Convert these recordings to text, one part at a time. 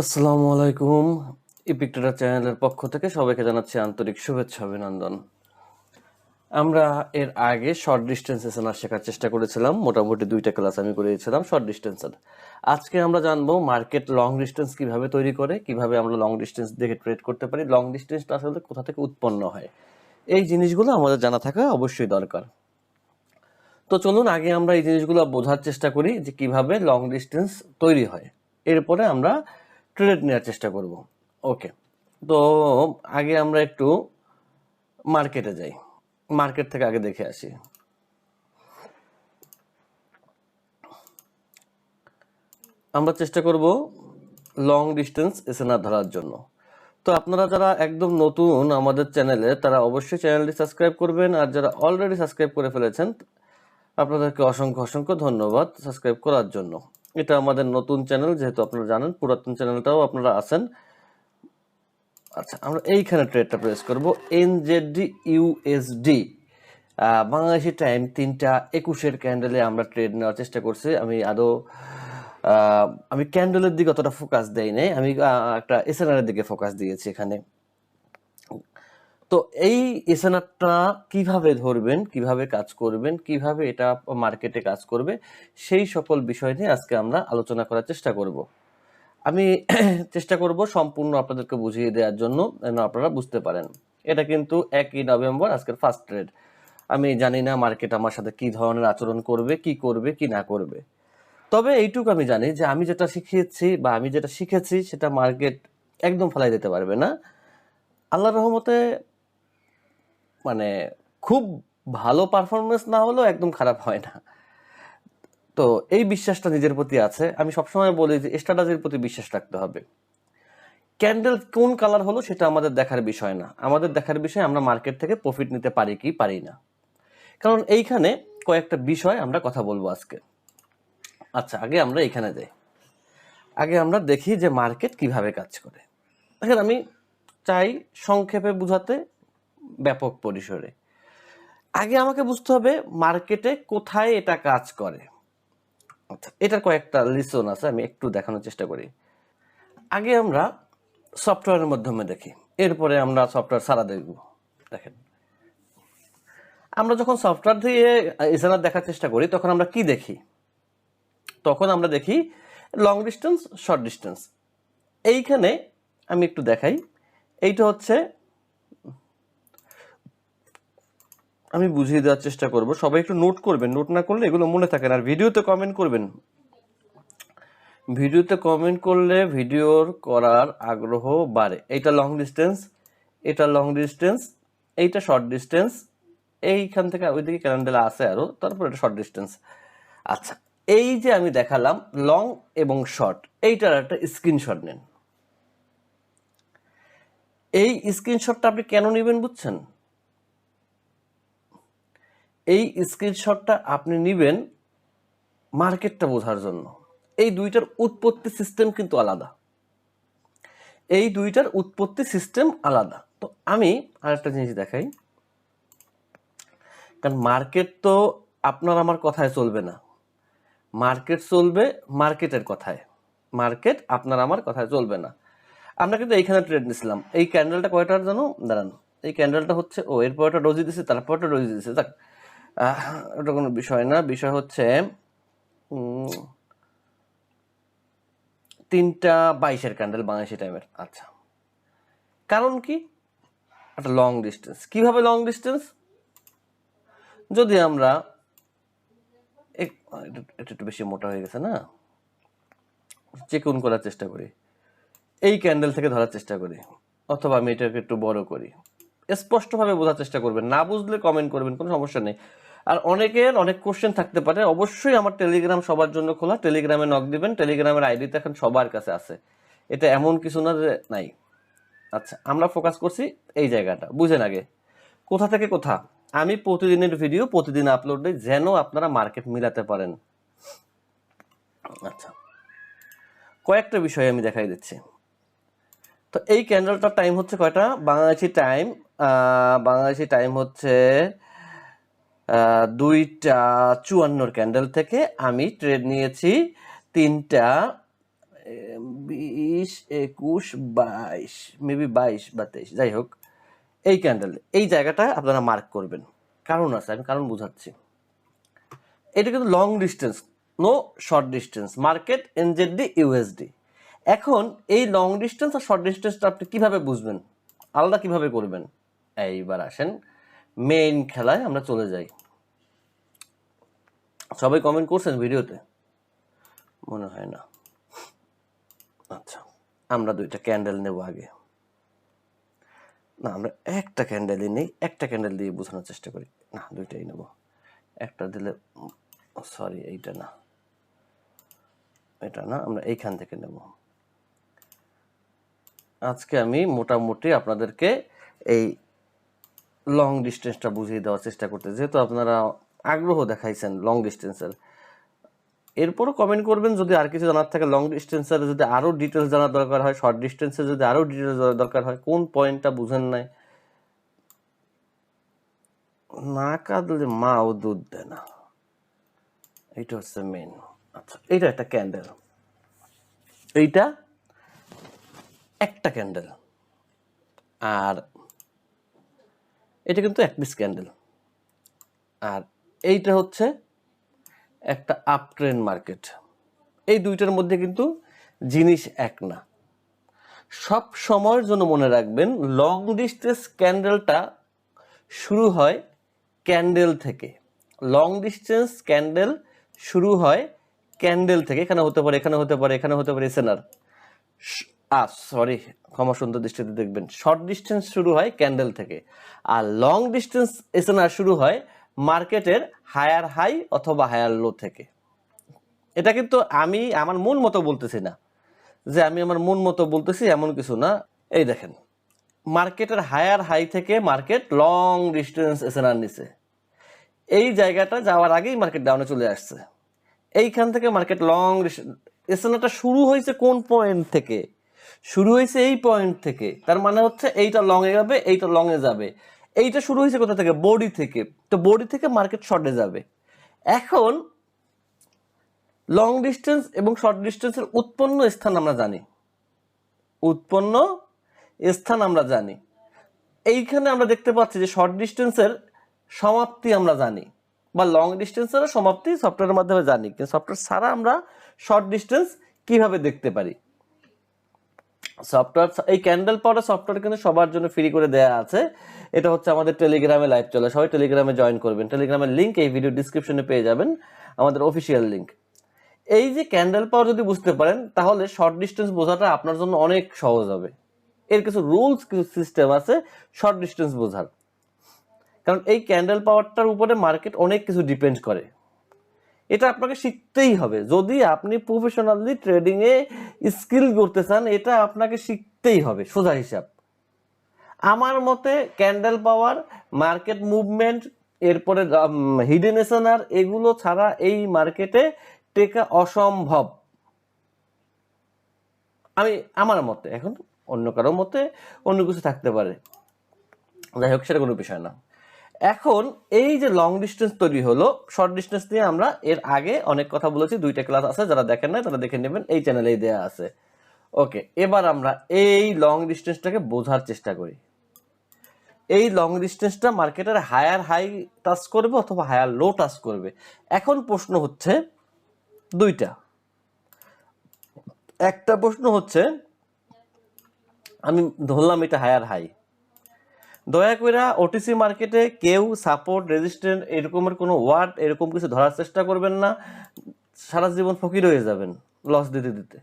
আসসালামু আলাইকুম। ইপিকটেরা চ্যানেলের পক্ষ থেকে সবাইকে জানাচ্ছি আন্তরিক শুভেচ্ছা অভিনন্দন। আমরা এর আগে শর্ট ডিস্টেন্স এসএনআর শেখার চেষ্টা করেছিলাম। মোটামুটি দুইটা ক্লাস আমি করেছিলাম শর্ট ডিস্টেন্সের আজকে আমরা জানব মার্কেট লং ডিস্টেন্স কীভাবে তৈরি করে, কীভাবে আমরা লং ডিস্টেন্স দেখে ট্রেড করতে পারি লং ডিস্টেন্সটা আসলে কোথা থেকে উৎপন্ন হয়। এই জিনিসগুলো আমাদের জানা থাকা অবশ্যই দরকার। তো চলুন আগে আমরা এই জিনিসগুলো বোঝার চেষ্টা করি যে কীভাবে লং ডিস্টেন্স তৈরি হয়। এরপরে আমরা ট্রেড নেওয়ার চেষ্টা করব। ওকে তো আগে আমরা একটু মার্কেটে যাই। মার্কেট থেকে আগে দেখে আসি। আমরা চেষ্টা করব লং ডিস্টেন্স এসএনআর ধরার জন্য। তো আপনারা যারা একদম নতুন আমাদের চ্যানেলে তারা অবশ্যই চ্যানেলটি সাবস্ক্রাইব করবেন। আর যারা অলরেডি সাবস্ক্রাইব করে ফেলেছেন, আপনাদেরকে অসংখ্য অসংখ্য ধন্যবাদ সাবস্ক্রাইব করার জন্য। এটা আমাদের নতুন চ্যানেল, যেহেতু আপনারা জানেন, পুরাতন চ্যানেলটাও আপনারা আছেন। আচ্ছা আমরা এইখানে ট্রেডটা প্রেস করব। এনজেডি ইউএসডি বাংলাদেশি টাইম তিনটা একুশের ক্যান্ডেলে আমরা ট্রেড নেওয়ার চেষ্টা করছি। আমি আদৌ আমি ক্যান্ডেলের দিকে অতটা ফোকাস দেই নাই। আমি একটা এসএনআর দিকে ফোকাস দিয়েছি এখানে। তো এই এসএনআরটা কীভাবে ধরবেন, কীভাবে কাজ করবেন, কীভাবে এটা মার্কেটে কাজ করবে, সেই সকল বিষয় নিয়ে আজকে আমরা আলোচনা করার চেষ্টা করব। আমি চেষ্টা করব সম্পূর্ণ আপনাদেরকে বুঝিয়ে দেওয়ার জন্য, যেন আপনারা বুঝতে পারেন। এটা কিন্তু একই নভেম্বর, আজকের ফার্স্ট ট্রেড আমি জানি না মার্কেট আমার সাথে কি ধরনের আচরণ করবে, কি করবে, কি না করবে। তবে এইটুকু আমি জানি যে আমি যেটা শিখিয়েছি বা আমি যেটা শিখেছি, সেটা মার্কেট একদম ফেলাই দিতে পারবে না। আল্লাহ রহমতে মানে খুব ভালো পারফরমেন্স না হলেও একদম খারাপ হয় না। তো এই বিশ্বাসটা নিজের প্রতি আছে। আমি সবসময় বলি যে স্ট্র্যাটাজির প্রতি বিশ্বাস রাখতে হবে। ক্যান্ডেল কোন কালার হলো সেটা আমাদের দেখার বিষয় না। আমাদের দেখার বিষয় আমরা মার্কেট থেকে প্রফিট নিতে পারি কি পারি না। কারণ এইখানে কয়েকটা বিষয় আমরা কথা বলব আজকে। আচ্ছা আগে আমরা এখানে যাই। আগে আমরা দেখি যে মার্কেট কীভাবে কাজ করে। দেখেন, আমি চাই সংক্ষেপে বুঝাতে ব্যাপক পরিসরে। আগে আমাকে বুঝতে হবে মার্কেটে কোথায় এটা কাজ করে। আচ্ছা এটার কয়েকটা লিসন আছে, আমি একটু দেখানোর চেষ্টা করি। আগে আমরা সফটওয়্যারের মাধ্যমে দেখি, এরপরে আমরা সফটওয়্যার সারা দেখব। দেখেন, আমরা যখন সফটওয়্যার দিয়ে এসএনআর দেখার চেষ্টা করি, তখন আমরা কি দেখি? তখন আমরা দেখি লং ডিস্টেন্স শর্ট ডিস্টেন্স এইখানে আমি একটু দেখাই, এইটা হচ্ছে আমি বুঝিয়ে দেওয়ার চেষ্টা করব। সবাই একটু নোট করবেন। নোট না করলে এগুলো মনে থাকে না। আর ভিডিওতে কমেন্ট করবেন। ভিডিওতে কমেন্ট করলে ভিডিওর করার আগ্রহ বাড়ে। এইটা লং ডিস্টেন্স এটা লং ডিস্টেন্স এইটা শর্ট ডিস্টেন্স এইখান থেকে ওইদিকে ক্যালেন্ডার আছে আরও তারপর এটা শর্ট ডিস্টেন্স আচ্ছা এই যে আমি দেখালাম লং এবং শর্ট এইটার একটা স্ক্রিনশট নেন। এই স্ক্রিনশটটা আপনি কেন নেবেন বুঝছেন? এই স্ক্রিনশটটা আপনি নেবেন মার্কেটটা বোঝার জন্য। এই দুইটার উৎপত্তি সিস্টেম কিন্তু আলাদা। এই দুইটার উৎপত্তি সিস্টেম আলাদা। তো আমি আরেকটা জিনিস দেখাই। কারণ মার্কেট তো আপনার আমার কথায় চলবে না। মার্কেট চলবে মার্কেটের কথায়। মার্কেট আপনার আমার কথায় চলবে না। আমরা কিন্তু এইখানে ট্রেড নিছিলাম। এই ক্যান্ডেলটা কয়টার জানো? দাঁড়ান। এই ক্যান্ডেলটা হচ্ছে ও এরপর একটা ডোজি দিছে তারপর একটা ডোজি দিছে। আহ, ওটা কোনো বিষয় না। বিষয় হচ্ছে তিনটা বাইশের ক্যান্ডেল বাংলাদেশি টাইমের আচ্ছা। কারণ কি? একটা লং ডিস্টেন্স কীভাবে লং ডিস্টেন্স যদি আমরা একটু বেশি মোটা হয়ে গেছে না? চেক চেকুন করার চেষ্টা করি। এই ক্যান্ডেল থেকে ধরার চেষ্টা করি। অথবা আমি এটাকে একটু বড় করি। স্পষ্টভাবে বোঝার চেষ্টা করবেন। না বুঝলে কমেন্ট করবেন, কোনো সমস্যা নেই। আর অনেকের অনেক কোশ্চেন থাকতে পারে। অবশ্যই আমার টেলিগ্রাম সবার জন্য খোলা। টেলিগ্রামে নক দিবেন। টেলিগ্রামের আইডি তো এখন সবার কাছে আছে। এটা এমন কিছু না যে নাই। আচ্ছা আমরা ফোকাস করছি এই জায়গাটা। বুঝেন আগে। কোথা থেকে কোথা? আমি প্রতিদিনের ভিডিও প্রতিদিন আপলোড দিই, যেন আপনারা মার্কেট মিলাতে পারেন। আচ্ছা। কয়েকটা বিষয় আমি দেখাই দিচ্ছি। তো এই ক্যান্ডেলটার টাইম হচ্ছে কয়টা? বাংলাদেশি টাইম বাংলাদেশি টাইম হচ্ছে দুইটা চুয়ান্নর ক্যান্ডেল থেকে আমি ট্রেড নিয়েছি। তিনটা বিশ, একুশ, বাইশ, মেবি বাইশ বা তেইশ, যাই হোক, এই ক্যান্ডেল, এই জায়গাটা আপনারা মার্ক করবেন। কারণ আছে, আমি কারণ বুঝাচ্ছি। এটা কিন্তু long distance no short distance market NZD USD এখন এই লং ডিস্টেন্স আর শর্ট ডিস্টেন্সটা আপনি কীভাবে বুঝবেন? আলাদা কীভাবে করবেন? এইবার আসেন। মেইন খেলায় আমরা চলে যাই। সবাই কমেন্ট করছেন ভিডিওতে? মনে হয় না। আচ্ছা আমরা দুইটা ক্যান্ডেল নেব আগে। না, আমরা একটা ক্যান্ডেলই নেই, একটা ক্যান্ডেল দিয়ে বোঝানোর চেষ্টা করি। না, দুইটাই নেব। একটা দিলে সরি এইটা না। এটা না, আমরা এইখান থেকে নেব। আজকে আমি মোটামুটি আপনাদেরকে এই লং ডিস্টেন্সটা বুঝিয়ে দেওয়ার চেষ্টা করতে যেহেতু আপনারা আগ্রহ দেখাইছেন লং ডিস্টেন্সের এরপরও কমেন্ট করবেন, যদি আর কিছু জানার থাকে লং ডিস্টেন্সের যদি আরও ডিটেলস জানার দরকার হয় শর্ট ডিস্টেন্সে যদি আরও ডিটেলস দরকার হয়, কোন পয়েন্টটা বুঝেন নাই? না কাঁদলে মাও দুধ দেয় না। এইটা হচ্ছে মেন আচ্ছা এইটা একটা ক্যান্ডেল এইটা একটা ক্যান্ডেল আর এটা কিন্তু এক পিস ক্যান্ডেল আর এইটা হচ্ছে একটা আপ ট্রেন্ড মার্কেট এই দুইটার মধ্যে কিন্তু জিনিস এক না। সব সময়ের জন্য মনে রাখবেন লং ডিস্টেন্স ক্যান্ডেলটা শুরু হয় ক্যান্ডেল থেকে। লং ডিস্টেন্স ক্যান্ডেল শুরু হয় ক্যান্ডেল থেকে। এখানে হতে পারে, এখানে হতে পারে, এখানে হতে পারে এসেনার আ সরি ক্ষমা সুন্দর দৃষ্টিতে দেখবেন। শর্ট ডিস্টেন্স শুরু হয় ক্যান্ডেল থেকে। আর লং ডিস্টেন্স এসেনার শুরু হয় মার্কেটের হায়ার হাই অথবা হায়ার লো থেকে। এটা কিন্তু আমি আমার মন মতো বলতেছি না। যে আমি আমার মন মতো বলতেছি এমন কিছু না। এই দেখেন মার্কেটের হায়ার হাই থেকে মার্কেট লং ডিস্টেন্স এসেনার নিচে। এই জায়গাটা যাওয়ার আগেই মার্কেট ডাউনে চলে আসছে। এইখান থেকে মার্কেট লং এসেনাটা শুরু হয়েছে কোন পয়েন্ট থেকে? শুরু হয়েছে এই পয়েন্ট থেকে। তার মানে হচ্ছে এইটা লং এ যাবে, এইটা লং এ যাবে। এইটা শুরু হয়েছে কোথা থেকে? বডি থেকে। তো বডি থেকে মার্কেট শর্টে যাবে। এখন লং ডিস্টেন্স এবং শর্ট ডিস্টেন্সের উৎপন্ন স্থান আমরা জানি। উৎপন্ন স্থান আমরা জানি। এইখানে আমরা দেখতে পাচ্ছি যে শর্ট ডিস্টেন্সের সমাপ্তি আমরা জানি বা লং ডিস্টেন্সেরও সমাপ্তি সফটওয়্যারের মাধ্যমে জানি। কিন্তু সফটওয়্যার ছাড়া আমরা শর্ট ডিস্টেন্স কীভাবে দেখতে পারি? সফটওয়্যার এই ক্যান্ডেল পাওয়ার সফটওয়্যার কিন্তু সবার জন্য ফ্রি করে দেয়া আছে। এটা হচ্ছে আমাদের টেলিগ্রামে লাইভ চলে। সবাই টেলিগ্রামে জয়েন করবেন। টেলিগ্রামের লিঙ্ক এই ভিডিও ডিসক্রিপশনে পেয়ে যাবেন। আমাদের অফিসিয়াল লিঙ্ক এই যে ক্যান্ডেল পাওয়ার যদি বুঝতে পারেন, তাহলে শর্ট ডিস্টেন্স বোঝাটা আপনার জন্য অনেক সহজ হবে। এর কিছু রুলস কিছু সিস্টেম আছে শর্ট ডিস্টেন্স বোঝার। কারণ এই ক্যান্ডেল পাওয়ারটার উপরে মার্কেট অনেক কিছু ডিপেন্ড করে। এটা আপনাকে শিখতেই হবে। যদি আপনি প্রফেশনালি ট্রেডিং এ স্কিল করতে চান, এটা আপনাকে শিখতেই হবে, সোজা হিসাব। আমার মতে ক্যান্ডেল পাওয়ার মার্কেট মুভমেন্ট এরপরে হিডেন এসেনার এগুলো ছাড়া এই মার্কেটে টেকা অসম্ভব। আমি, আমার মতে, এখন অন্য কারোর মতে অন্য কিছু থাকতে পারে। যাই হোক, সেটা কোনো বিষয় না। এখন এই যে লং ডিস্টেন্স তৈরি হলো শর্ট ডিস্টেন্স নিয়ে আমরা এর আগে অনেক কথা বলেছি, দুইটা ক্লাস আছে, যারা দেখেন না তারা দেখে নেবেন, এই চ্যানেলেই দেয়া আছে। ওকে এবার আমরা এই লং ডিস্টেন্সটাকে বোঝার চেষ্টা করি। এই লং ডিস্টেন্সটা মার্কেটের হায়ার হাই টাচ করবে অথবা হায়ার লো টাচ করবে? এখন প্রশ্ন হচ্ছে দুইটা। একটা প্রশ্ন হচ্ছে, আমি ধরলাম এটা হায়ার হাই দয়া করে ওটিসি মার্কেটে কেউ সাপোর্ট রেজিস্ট্যান্ট এরকমের কোনো ওয়ার্ড এরকম কিছু ধরার চেষ্টা করবেন না। সারা জীবন ফকির হয়ে যাবেন লস দিতে দিতে।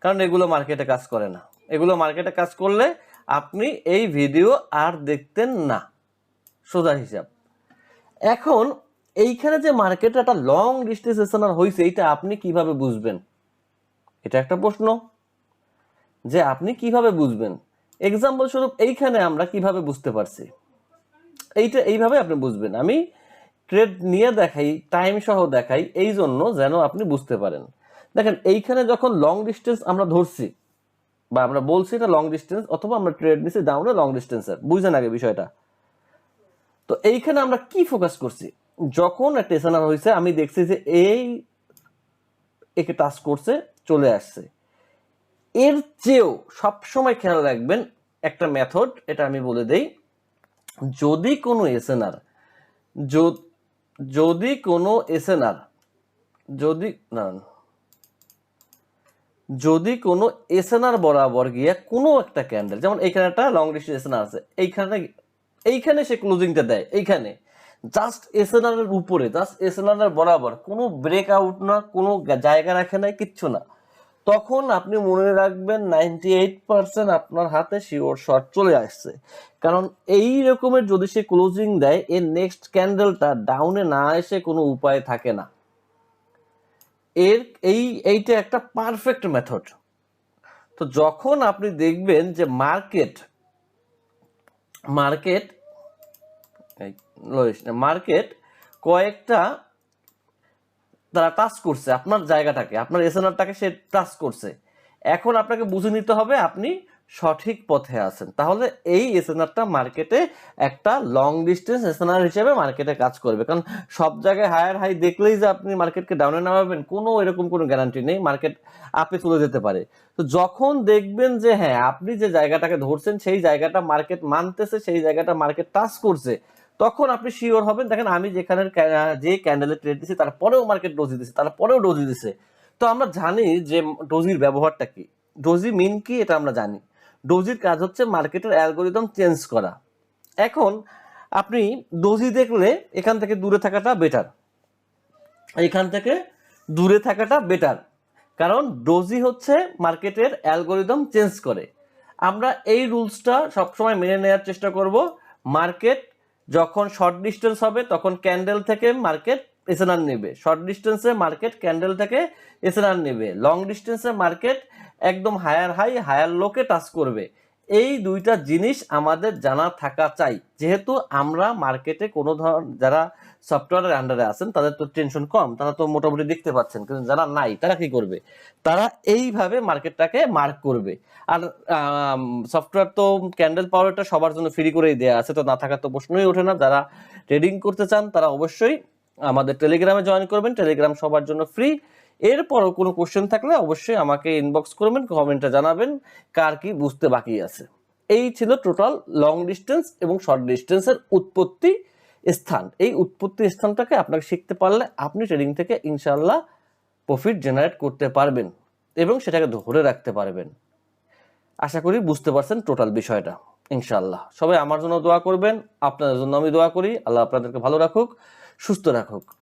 কারণ এগুলো মার্কেটে কাজ করে না। এগুলো মার্কেটে কাজ করলে আপনি এই ভিডিও আর দেখতেন না। সোজা হিসাব। এখন এইখানে যে মার্কেটে একটা লং ডিস্টেন্স এসেনার হয়েছে এইটা আপনি কীভাবে বুঝবেন? এটা একটা প্রশ্ন। যে আপনি কীভাবে বুঝবেন? এক্সাম্পল স্বরূপ এইখানে আমরা কীভাবে বুঝতে পারছি? এইটা এইভাবে আপনি বুঝবেন। আমি ট্রেড নিয়ে দেখাই টাইম সহ দেখাই এই জন্য যেন আপনি বুঝতে পারেন। দেখেন, এইখানে যখন লং ডিস্টেন্স আমরা ধরছি, বা আমরা বলছি এটা লং ডিস্টেন্স অথবা আমরা ট্রেড নিছি ডাউনে লং ডিস্টেন্সের বুঝছেন আগে বিষয়টা। তো এইখানে আমরা কি ফোকাস করছি? যখন একটা এসএনআর হয়েছে আমি দেখছি যে এই একে টাচ করছে, চলে আসছে। এর চেয়েও সবসময় খেয়াল রাখবেন একটা মেথড এটা আমি বলে দেই। যদি কোনো এসএনআর যদি কোনো এসএনআর যদি, না যদি কোনো এসএনআর বরাবর গিয়ে কোনো একটা ক্যান্ডেল যেমন এইখানে একটা লং ডিস্টেন্স এসএনআর আছে, এইখানে এইখানে সে ক্লোজিংটা দেয়, এইখানে। জাস্ট এসএনআর এর উপরে জাস্ট এসএনআর এর বরাবর, কোনো ব্রেক আউট না, কোনো জায়গা রাখে নাই, কিচ্ছু না। তখন আপনি মনে রাখবেন নাইনটি এইট পার্সেন্ট আপনার হাতে শিওর শর্ট চলে আসছে। কারণ এই রকমের যদি সে ক্লোজিং দেয়, এর নেক্সট ক্যান্ডেলটা ডাউনে না এসে কোনো উপায় থাকে না। এর এই, এইটা একটা পারফেক্ট মেথড তো যখন আপনি দেখবেন যে মার্কেট মার্কেট মার্কেট কয়েকটা তারা টাচ করছে, আপনার জায়গাটাকে, আপনার এসএনআরটাকে সে টাচ করছে। এখন আপনাকে বুঝে নিতে হবে আপনি সঠিক পথে আছেন। তাহলে এই এসএনআরটা মার্কেটে একটা লং ডিস্টেন্স এসএনআর হিসেবে মার্কেটে কাজ করবে। কারণ সব জায়গায় হায়ার হাই দেখলেই যে আপনি মার্কেটকে ডাউনে নামাবেন, কোনো এরকম কোনো গ্যারান্টি নেই মার্কেট আপে চলে যেতে পারে। তো যখন দেখবেন যে হ্যাঁ আপনি যে জায়গাটাকে ধরছেন, সেই জায়গাটা মার্কেট মানতেছে, সেই জায়গাটা মার্কেট টাচ করছে তখন আপনি শিওর হবেন, দেখেন আমি যেখানে যে ক্যান্ডেলে ট্রেড দিচ্ছি তারপরেও মার্কেট ডোজি দিচ্ছে তারপরেও ডোজি দিছে। তো আমরা জানি যে ডোজির ব্যবহারটা কি। ডোজি মিন কি এটা আমরা জানি। ডোজির কাজ হচ্ছে মার্কেটের অ্যালগোরিদম চেঞ্জ করা। এখন আপনি ডোজি দেখলে এখান থেকে দূরে থাকাটা বেটার এখান থেকে দূরে থাকাটা বেটার কারণ ডোজি হচ্ছে মার্কেটের অ্যালগোরিদম চেঞ্জ করে। আমরা এই রুলসটা সবসময় মেনে নেওয়ার চেষ্টা করব। মার্কেট যখন শর্ট ডিস্টেন্স হবে, তখন ক্যান্ডেল থেকে মার্কেট এসএনআর নেবে। শর্ট ডিস্টেন্সে মার্কেট ক্যান্ডেল থেকে এসএনআর নেবে। লং ডিস্টেন্সে মার্কেট একদম হায়ার হাই হায়ার লোকে টাচ করবে। এই দুইটা জিনিস আমাদের জানা থাকা চাই। যেহেতু আমরা মার্কেটে কোনো ধর, যারা সফটওয়্যারের আন্ডারে আছেন, তাদের তো টেনশন কম, তারা তো মোটামুটি দেখতে পাচ্ছেন। কিন্তু যারা নাই, তারা কি করবে? তারা এইভাবে মার্কেটটাকে মার্ক করবে। আর সফটওয়্যার তো ক্যান্ডেল পাওয়ারটা সবার জন্য ফ্রি করেই দেওয়া আছে, তো না থাকার তো প্রশ্নই ওঠে না। যারা ট্রেডিং করতে চান, তারা অবশ্যই আমাদের টেলিগ্রামে জয়েন করবেন। টেলিগ্রাম সবার জন্য ফ্রি এরপরও কোনো কোশ্চেন থাকলে অবশ্যই আমাকে ইনবক্স করবেন কমেন্টে জানাবেন, কার কি বুঝতে বাকি আছে। এই ছিল টোটাল লং ডিস্টেন্স এবং শর্ট ডিস্টেন্সের উৎপত্তি স্থান। এই উৎপত্তি স্থানটাকে আপনাকে শিখতে পারলে আপনি ট্রেডিং থেকে ইনশাল্লাহ প্রফিট জেনারেট করতে পারবেন এবং সেটাকে ধরে রাখতে পারবেন। আশা করি বুঝতে পারছেন টোটাল বিষয়টা ইনশাল্লাহ সবাই আমার জন্য দোয়া করবেন, আপনাদের জন্য আমি দোয়া করি। আল্লাহ আপনাদেরকে ভালো রাখুক, সুস্থ রাখুক।